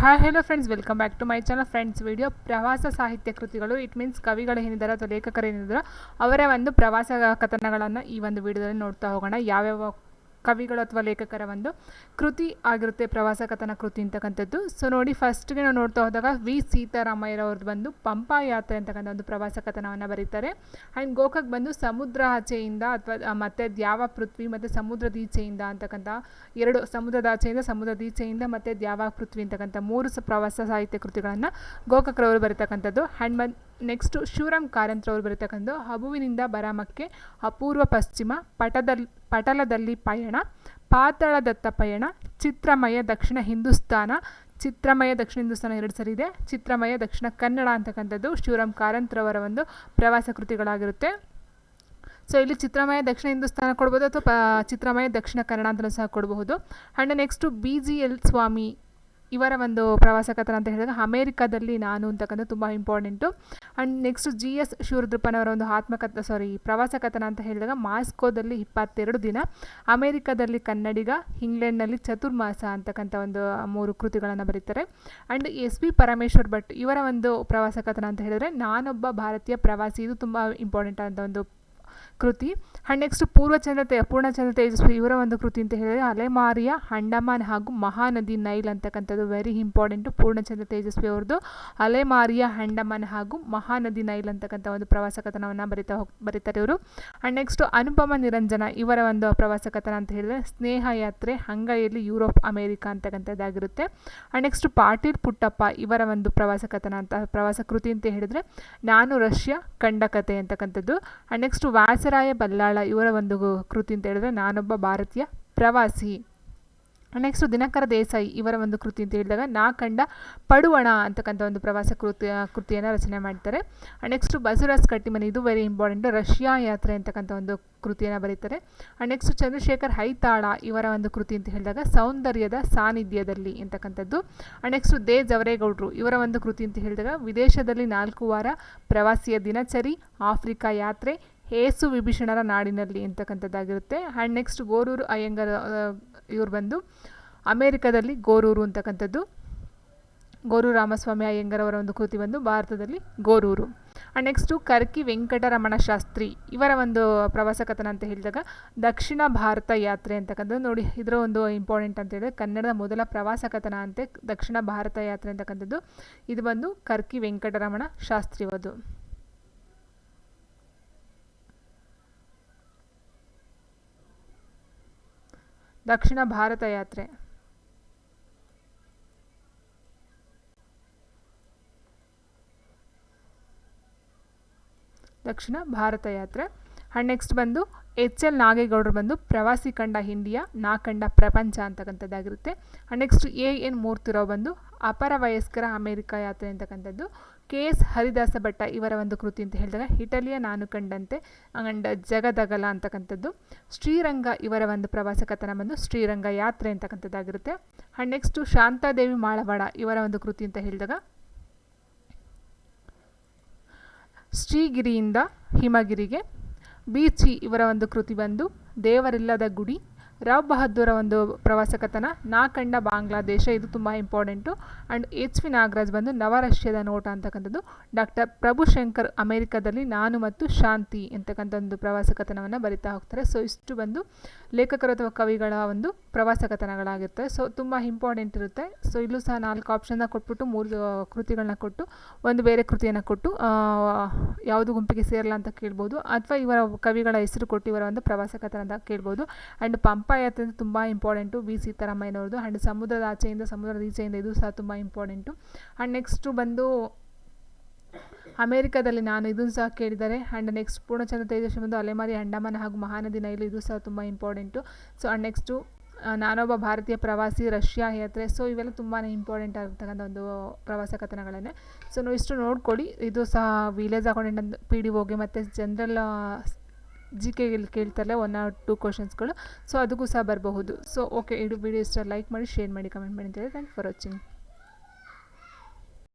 Hi hello friends welcome back to my channel friends video ಪ್ರವಾಸ ಸಾಹಿತ್ಯ ಕೃತಿಗಳು it means ಕವಿಗಳು ಏನಿದ್ದಾರೆ ಅಥವಾ ಲೇಖಕರು ಏನಿದ್ದಾರೋ ಅವರ ಒಂದು ಪ್ರವಾಸ ಕಥನಗಳನ್ನು ಈ ಒಂದು ವಿಡಿಯೋದಲ್ಲಿ ನೋಡ್ತಾ ಹೋಗೋಣ. ಯಾವ್ಯಾವ ಕವಿಗಳು ಅಥವಾ ಲೇಖಕರ ಒಂದು ಕೃತಿ ಆಗಿರುತ್ತೆ ಪ್ರವಾಸ ಕಥನ ಕೃತಿ ಅಂತಕ್ಕಂಥದ್ದು. ಸೊ ನೋಡಿ ಫಸ್ಟ್ಗೆ ನಾವು ನೋಡ್ತಾ ಹೋದಾಗ ವಿ. ಸೀತಾರಾಮಯ್ಯರವ್ರದ್ದು ಬಂದು ಪಂಪಾ ಯಾತ್ರೆ ಅಂತಕ್ಕಂಥ ಒಂದು ಪ್ರವಾಸ ಕಥನವನ್ನು ಬರೀತಾರೆ. ಆ್ಯಂಡ್ ಗೋಕಾಕ್ ಬಂದು ಸಮುದ್ರ ಆಚೆಯಿಂದ ಅಥವಾ ಮತ್ತು ದ್ಯಾವ ಪೃಥ್ವಿ ಮತ್ತು ಸಮುದ್ರದೀಚೆಯಿಂದ ಅಂತಕ್ಕಂಥ ಎರಡು ಸಮುದ್ರದ ಆಚೆಯಿಂದ ಸಮುದ್ರದ ಈಚೆಯಿಂದ ಮತ್ತು ದ್ಯಾವ ಪೃಥ್ವಿ ಅಂತಕ್ಕಂಥ ಮೂರು ಪ್ರವಾಸ ಸಾಹಿತ್ಯ ಕೃತಿಗಳನ್ನು ಗೋಕಾಕ್ರವರು ಬರೀತಕ್ಕಂಥದ್ದು. ಆ್ಯಂಡ್ ಬಂದು ನೆಕ್ಸ್ಟು ಶಿವರಾಮ್ ಕಾರಂತ್ರವರು ಬರತಕ್ಕಂಥ ಹಬುವಿನಿಂದ ಬರಾಮಕ್ಕೆ ಅಪೂರ್ವ ಪಶ್ಚಿಮ ಪಟದಲ್ಲಿ ಪಟಲದಲ್ಲಿ ಪಯಣ, ಪಾತಾಳದತ್ತ ಪಯಣ, ಚಿತ್ರಮಯ ದಕ್ಷಿಣ ಹಿಂದೂಸ್ತಾನ ಚಿತ್ರಮಯ ದಕ್ಷಿಣ ಹಿಂದೂಸ್ತಾನ ಎರಡು ಸರಿ ಇದೆ. ಚಿತ್ರಮಯ, ದಕ್ಷಿಣ ಕನ್ನಡ ಅಂತಕ್ಕಂಥದ್ದು ಶಿವರಾಮ್ ಕಾರಂತ್ರವರ ಒಂದು ಪ್ರವಾಸ ಕೃತಿಗಳಾಗಿರುತ್ತೆ. ಸೊ ಇಲ್ಲಿ ಚಿತ್ರಮಯ, ದಕ್ಷಿಣ ಹಿಂದೂಸ್ತಾನ ಕೊಡ್ಬೋದು ಅಥವಾ ಚಿತ್ರಮಯ, ದಕ್ಷಿಣ ಕನ್ನಡ ಅಂತಲೂ ಸಹ ಕೊಡಬಹುದು and next B G L Swamy ಇವರ ಒಂದು ಪ್ರವಾಸ ಕಥನ ಅಂತ ಹೇಳಿದಾಗ ಅಮೇರಿಕಾದಲ್ಲಿ ನಾನು ಅಂತಕ್ಕಂಥ ತುಂಬ important. And next G S ಶಿವರುದ್ರಪ್ಪನವರ ಒಂದು ಆತ್ಮಕಥ ಸಾರಿ ಪ್ರವಾಸ ಕಥನ ಅಂತ ಹೇಳಿದಾಗ, ಮಾಸ್ಕೋದಲ್ಲಿ ಇಪ್ಪತ್ತೆರಡು ದಿನ, ಅಮೇರಿಕಾದಲ್ಲಿ ಕನ್ನಡಿಗ, ಇಂಗ್ಲೆಂಡ್ನಲ್ಲಿ ಚತುರ್ಮಾಸ ಅಂತಕ್ಕಂಥ ಒಂದು ಮೂರು ಕೃತಿಗಳನ್ನು ಬರೀತಾರೆ. And S B Parameshwar Bhat ಇವರ ಒಂದು ಪ್ರವಾಸ ಕಥನ ಅಂತ ಹೇಳಿದ್ರೆ, ನಾನೊಬ್ಬ ಭಾರತೀಯ ಪ್ರವಾಸಿ, ಇದು ತುಂಬ ಇಂಪಾರ್ಟೆಂಟ್ ಅಂತ ಒಂದು ಕೃತಿ. ಆ್ಯಂಡ್ ನೆಕ್ಸ್ಟ್ ಪೂರ್ವಚಂದ್ರ ತೇ ಪೂರ್ಣಚಂದ್ರ ತೇಜಸ್ವಿ ಇವರ ಒಂದು ಕೃತಿ ಅಂತ ಹೇಳಿದರೆ, ಅಲೆಮಾರಿಯ, ಅಂಡಮಾನ್ ಹಾಗೂ ಮಹಾನದಿ ನೈಲ್ ಅಂತಕ್ಕಂಥದ್ದು ವೆರಿ ಇಂಪಾರ್ಟೆಂಟು ಪೂರ್ಣಚಂದ್ರ ತೇಜಸ್ವಿ ಅವ್ರದ್ದು ಅಲೆಮಾರಿಯ, ಅಂಡಮಾನ್ ಹಾಗೂ ಮಹಾನದಿ ನೈಲ್ ಅಂತಕ್ಕಂಥ ಒಂದು ಪ್ರವಾಸ ಕಥನವನ್ನು ಬರಿತಾ ಹೋಗಿ ಬರೀತಾರೆ ಇವರು. ಆ್ಯಂಡ್ ನೆಕ್ಸ್ಟು ಅನುಪಮ ನಿರಂಜನ ಇವರ ಒಂದು ಪ್ರವಾಸ ಕಥನ ಅಂತ ಹೇಳಿದರೆ, ಸ್ನೇಹ ಯಾತ್ರೆ ಹಂಗೈಯಲ್ಲಿ ಯುರೋಪ್, ಅಮೇರಿಕಾ ಅಂತಕ್ಕಂಥದ್ದಾಗಿರುತ್ತೆ. ಆ್ಯಂಡ್ ನೆಕ್ಸ್ಟ್ ಪಾಟೀಲ್ ಪುಟ್ಟಪ್ಪ ಇವರ ಒಂದು ಪ್ರವಾಸ ಕಥನ ಅಂತ ಪ್ರವಾಸ ಕೃತಿ ಅಂತ ಹೇಳಿದರೆ, ನಾನು ರಷ್ಯಾ ಕಂಡ ಕಥೆ ಅಂತಕ್ಕಂಥದ್ದು. ಆ್ಯಂಡ್ ನೆಕ್ಸ್ಟ್ ವ್ಯಾಸರಾಯ ಬಲ್ಲಾಳ ಇವರ ಒಂದು ಕೃತಿ ಅಂತ ಹೇಳಿದ್ರೆ, ನಾನೊಬ್ಬ ಭಾರತೀಯ ಪ್ರವಾಸಿ. ನೆಕ್ಸ್ಟ್ ದಿನಕರ ದೇಸಾಯಿ ಇವರ ಒಂದು ಕೃತಿ ಅಂತ ಹೇಳಿದಾಗ, ನಾ ಕಂಡ ಪಡುವಣ ಅಂತಕ್ಕಂಥ ಒಂದು ಪ್ರವಾಸ ಕೃತಿ, ಕೃತಿಯನ್ನು ರಚನೆ ಮಾಡ್ತಾರೆ. ನೆಕ್ಸ್ಟ್ ಬಸುರಾಸ್ ಕಟ್ಟಿಮನೆ, ಇದು ವೆರಿ ಇಂಪಾರ್ಟೆಂಟ್ ರಷ್ಯಾ ಯಾತ್ರೆ ಅಂತಕ್ಕಂಥ ಒಂದು ಕೃತಿಯನ್ನು ಬರೀತಾರೆ. ನೆಕ್ಸ್ಟ್ ಚಂದ್ರಶೇಖರ್ ಹೈತಾಳ ಇವರ ಒಂದು ಕೃತಿ ಅಂತ ಹೇಳಿದಾಗ, ಸೌಂದರ್ಯದ ಸಾನ್ನಿಧ್ಯದಲ್ಲಿ ಅಂತಕ್ಕಂಥದ್ದು. ನೆಕ್ಸ್ಟ್ ದೇ ಜವರೇಗೌಡರು ಇವರ ಒಂದು ಕೃತಿ ಅಂತ ಹೇಳಿದಾಗ, ವಿದೇಶದಲ್ಲಿ ನಾಲ್ಕು ವಾರ ಪ್ರವಾಸಿಯ ದಿನಚರಿ, ಆಫ್ರಿಕಾ ಯಾತ್ರೆ ಏಸು ವಿಭೀಷಣರ ನಾಡಿನಲ್ಲಿ ಅಂತಕ್ಕಂಥದ್ದಾಗಿರುತ್ತೆ. ಆ್ಯಂಡ್ ನೆಕ್ಸ್ಟ್ ಗೋರೂರು ಅಯ್ಯಂಗರ್ ಇವ್ರು ಬಂದು ಅಮೇರಿಕಾದಲ್ಲಿ ಗೋರೂರು ಅಂತಕ್ಕಂಥದ್ದು. ಗೋರೂರು ರಾಮಸ್ವಾಮಿ ಅಯ್ಯಂಗರವರ ಒಂದು ಕೃತಿ ಬಂದು ಭಾರತದಲ್ಲಿ ಗೋರೂರು. ಆ್ಯಂಡ್ ನೆಕ್ಸ್ಟು ಕರ್ಕಿ ವೆಂಕಟರಮಣ ಶಾಸ್ತ್ರಿ ಇವರ ಒಂದು ಪ್ರವಾಸ ಕಥನ ಅಂತ ಹೇಳಿದಾಗ ದಕ್ಷಿಣ ಭಾರತ ಯಾತ್ರೆ ಅಂತಕ್ಕಂಥದ್ದು. ನೋಡಿ, ಇದರ ಒಂದು ಇಂಪಾರ್ಟೆಂಟ್ ಅಂತ ಹೇಳಿದ್ರೆ ಕನ್ನಡದ ಮೊದಲ ಪ್ರವಾಸ ಕಥನ ಅಂತೆ ದಕ್ಷಿಣ ಭಾರತ ಯಾತ್ರೆ ಅಂತಕ್ಕಂಥದ್ದು. ಇದು ಬಂದು ಕರ್ಕಿ ವೆಂಕಟರಮಣ ಶಾಸ್ತ್ರಿ ಅವದು ದಕ್ಷಿಣ ಭಾರತ ಯಾತ್ರೆ. ದಕ್ಷಿಣ ಭಾರತ ಯಾತ್ರೆ. ಆ್ಯಂಡ್ ನೆಕ್ಸ್ಟ್ ಬಂದು ಎಚ್ ಎಲ್ ನಾಗೇಗೌಡರು ಬಂದು ಪ್ರವಾಸಿ ಕಂಡ ಇಂಡಿಯಾ ನಾ ಕಂಡ ಪ್ರಪಂಚ ಅಂತಕ್ಕಂಥದ್ದಾಗಿರುತ್ತೆ. ನೆಕ್ಸ್ಟ್ ಎ ಎನ್ ಮೂರ್ತಿರಾವ್ ಬಂದು ಅಪರ ವಯಸ್ಕರ ಅಮೇರಿಕ ಯಾತ್ರೆ ಅಂತಕ್ಕಂಥದ್ದು. ಕೆ ಎಸ್ ಹರಿದಾಸ ಭಟ್ಟ ಇವರ ಒಂದು ಕೃತಿ ಅಂತ ಹೇಳಿದಾಗ, ಇಟಲಿಯ ನಾನು ಕಂಡಂತೆ, ಅಂಡ್ ಜಗದಗಲ ಅಂತಕ್ಕಂಥದ್ದು. ಶ್ರೀರಂಗ ಇವರ ಒಂದು ಪ್ರವಾಸ ಕಥನ ಬಂದು ಶ್ರೀರಂಗ ಯಾತ್ರೆ ಅಂತಕ್ಕಂಥದ್ದಾಗಿರುತ್ತೆ. ಆ್ಯಂಡ್ ನೆಕ್ಸ್ಟು ಶಾಂತಾದೇವಿ ಮಾಳವಾಡ ಇವರ ಒಂದು ಕೃತಿ ಅಂತ ಹೇಳಿದಾಗ, ಶ್ರೀಗಿರಿಯಿಂದ ಹಿಮಗಿರಿಗೆ ಬೀಚಿ ಇವರ ಒಂದು ಕೃತಿ ಬಂದು, ದೇವರಿಲ್ಲದ ಗುಡಿ, ರಾವ್ ಬಹದ್ದೂರ ಒಂದು ಪ್ರವಾಸ ಕಥನ ನಾ ಕಂಡ ಬಾಂಗ್ಲಾದೇಶ, ಇದು ತುಂಬ important and H V Nagaraj ಬಂದು ನವರಷ್ಯದ ನೋಟ ಅಂತಕ್ಕಂಥದ್ದು. ಡಾಕ್ಟರ್ ಪ್ರಭುಶಂಕರ್ ಅಮೇರಿಕಾದಲ್ಲಿ ನಾನು ಮತ್ತು ಶಾಂತಿ ಅಂತಕ್ಕಂಥ ಒಂದು ಪ್ರವಾಸ ಕಥನವನ್ನು ಬರಿತಾ ಹೋಗ್ತಾರೆ. ಸೊ ಇಷ್ಟು ಬಂದು ಲೇಖಕರು ಅಥವಾ ಕವಿಗಳ ಒಂದು ಪ್ರವಾಸ ಕಥನಗಳಾಗಿರ್ತವೆ ಸೊ ತುಂಬ ಇಂಪಾರ್ಟೆಂಟ್ ಇರುತ್ತೆ. ಸೊ ಇಲ್ಲೂ ಸಹ ನಾಲ್ಕು ಆಪ್ಷನ್ನ ಕೊಟ್ಬಿಟ್ಟು ಮೂರು ಕೃತಿಗಳನ್ನ ಕೊಟ್ಟು, ಒಂದು ಬೇರೆ ಕೃತಿಯನ್ನು ಕೊಟ್ಟು ಯಾವುದು ಗುಂಪಿಗೆ ಸೇರಲ್ಲ ಅಂತ ಕೇಳ್ಬೋದು. ಅಥವಾ ಇವರ ಕವಿಗಳ ಹೆಸರು ಕೊಟ್ಟು ಇವರ ಒಂದು ಪ್ರವಾಸ ಕಥನ ಅಂತ ಕೇಳ್ಬೋದು. ಆ್ಯಂಡ್ ಪಂಪ ಯಾತ್ರೆ ತುಂಬ ಇಂಪಾರ್ಟೆಂಟು ವಿ. ಸೀತಾರಾಮಯ್ಯನವ್ರದ್ದು. ಆ್ಯಂಡ್ ಸಮುದ್ರದ ಆಚೆಯಿಂದ, ಸಮುದ್ರದ ಈಚೆಯಿಂದ ಇದು ಸಹ ತುಂಬ ಇಂಪಾರ್ಟೆಂಟು ಆ್ಯಂಡ್ ನೆಕ್ಸ್ಟು ಬಂದು, ಅಮೇರಿಕಾದಲ್ಲಿ ನಾನು ಇದನ್ನು ಸಹ ಕೇಳಿದ್ದಾರೆ ಆ್ಯಂಡ್ ನೆಕ್ಸ್ಟ್ ಪೂರ್ಣಚಂದ್ರ ತೇಜಸ್ವಿ ಬಂದು ಅಲೆಮಾರಿ ಅಂಡಮಾನ ಹಾಗೂ ಮಹಾನದಿ ನೈಲು ಇದು ಸಹ ತುಂಬ ಇಂಪಾರ್ಟೆಂಟು ಸೊ ಆ್ಯಂಡ್ ನೆಕ್ಸ್ಟು ನಾನೊಬ್ಬ ಭಾರತೀಯ ಪ್ರವಾಸಿ, ರಷ್ಯಾ ಯಾತ್ರೆ ಸೊ ಇವೆಲ್ಲ ತುಂಬಾ ಇಂಪಾರ್ಟೆಂಟ್ ಆಗಿರ್ತಕ್ಕಂಥ ಒಂದು ಪ್ರವಾಸ ಕಥನಗಳನ್ನೇ. ಸೊ ನೀವು ಇಷ್ಟು ನೋಡ್ಕೊಳ್ಳಿ ಇದು ಸಹ ವಿಲೇಜ್ ಅಕೌಂಟೆಂಟ್ ಪಿ ಡಿ ಹೋಗಿ ಮತ್ತು ಜನರಲ್ ಜಿ ಕೆಲ್ ಕೇಳ್ತಾರೆ ಒನ್ ಆರ್ ಟೂ ಕ್ವಶನ್ಸ್ಗಳು ಸೊ ಅದಕ್ಕೂ ಸಹ ಬರಬಹುದು. ಸೊ ಓಕೆ ಇದು ವಿಡಿಯೋ ಇಷ್ಟ ಲೈಕ್ ಮಾಡಿ ಶೇರ್ ಮಾಡಿ ಕಮೆಂಟ್ ಮಾಡಿ ಅಂತ ಹೇಳಿ ಥ್ಯಾಂಕ್ ಫಾರ್ ವಾಚಿಂಗ್